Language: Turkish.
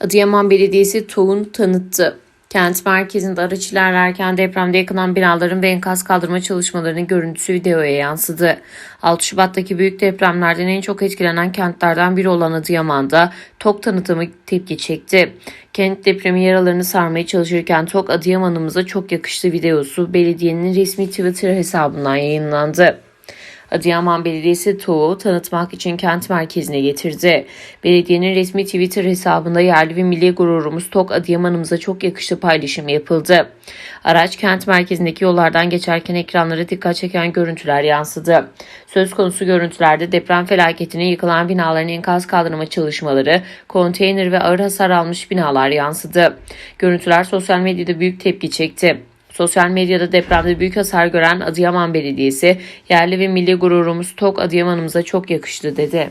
Adıyaman Belediyesi TOğ'un tanıttı. Kent merkezinde araç ilerlerken depremde yakılan binaların ve enkaz kaldırma çalışmalarının görüntüsü videoya yansıdı. 6 Şubat'taki büyük depremlerden en çok etkilenen kentlerden biri olan Adıyaman'da TOK tanıtımı tepki çekti. Kent depremi yaralarını sarmaya çalışırken TOK Adıyaman'ımıza çok yakıştı videosu belediyenin resmi Twitter hesabından yayınlandı. Adıyaman Belediyesi TOğu tanıtmak için kent merkezine getirdi. Belediyenin resmi Twitter hesabında yerli ve milli gururumuz TOK Adıyaman'ımıza çok yakıştı paylaşımı yapıldı. Araç kent merkezindeki yollardan geçerken ekranlara dikkat çeken görüntüler yansıdı. Söz konusu görüntülerde deprem felaketine yıkılan binaların enkaz kaldırma çalışmaları, konteyner ve ağır hasar almış binalar yansıdı. Görüntüler sosyal medyada büyük tepki çekti. Sosyal medyada depremde büyük hasar gören Adıyaman Belediyesi, yerli ve milli gururumuz TOK Adıyaman'ımıza çok yakıştı dedi.